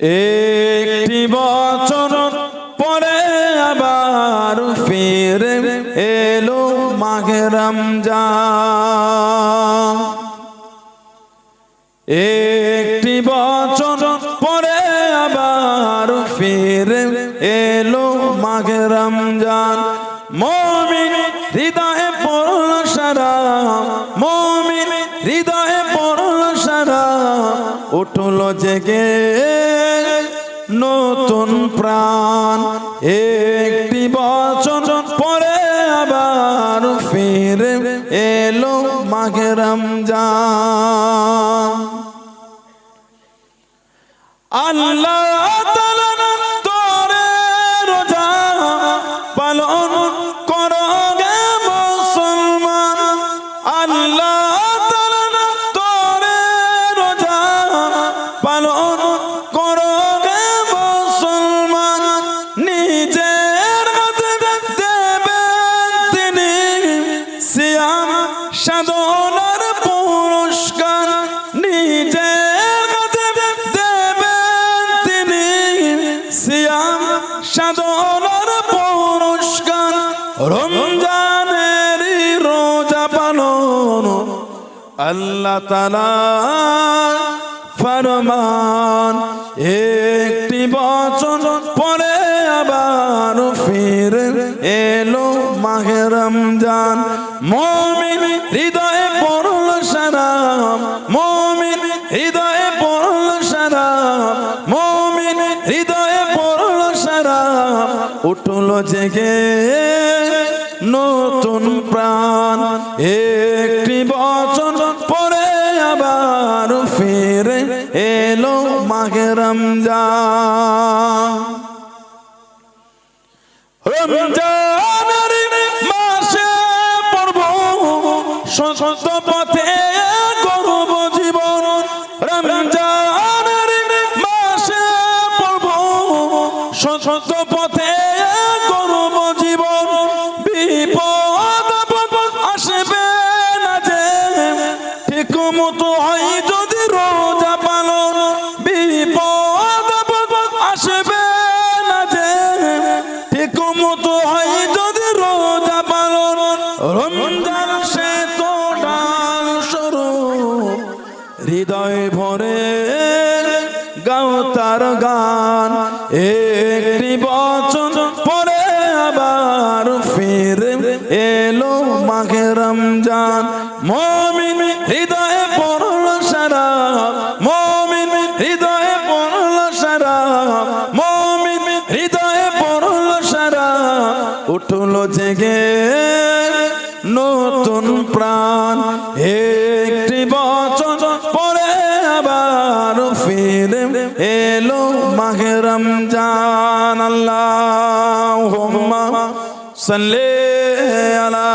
একটি বছর পরে আবার ফিরে এলো মাঘে রমজান। একটি বছর পরে আবার ফিরে এলো মাঘে রমজান। মমিন হৃদয়ে পড়ল সারা মমিন হৃদয়ে পড়ল সারা উঠল জেগে নতুন প্রাণ। একটি বচন পরে আবার ফিরে এলো মাঘে রমজান। আল্লাহ তোরে রোজা পালন করো। সাধনার পুরস্কার। রমজানের রোজা পালন আল্লাহ তালা ফরমান। একটি বচন পরে আবার ফির এলো মাহে রমজান। মমিন হৃদয়ে পড়ল সারাম মমিন হৃদয়ে উঠল জেগে নতুন প্রাণ। একটি বচন পরে আবার ফিরে এলো মাঘে রমজান। রমজানের মাসে পড়ব সন্ত পথে করব জীবন। রমজানের মাসে পড়ব সন্ত পথে যদি রোজা পালন বিপদ আসবে ঠিক মতো হয় যদি রোজা পালন, রমজান সে তো হৃদয় ভরে গাও তার গান, একটি বচন পরে আবার ফির এলো মাঘে রমজান। মমিন হৃদয়ে হৃদয়ে পড়ল সারা, মমিন হৃদয়ে পড়ল সারা, উঠল জেগে নতুন প্রাণ। একটি বচন পরে আবার ফিরে এলো মাঘে রমজান। আল্লাহ সাল্লে আলা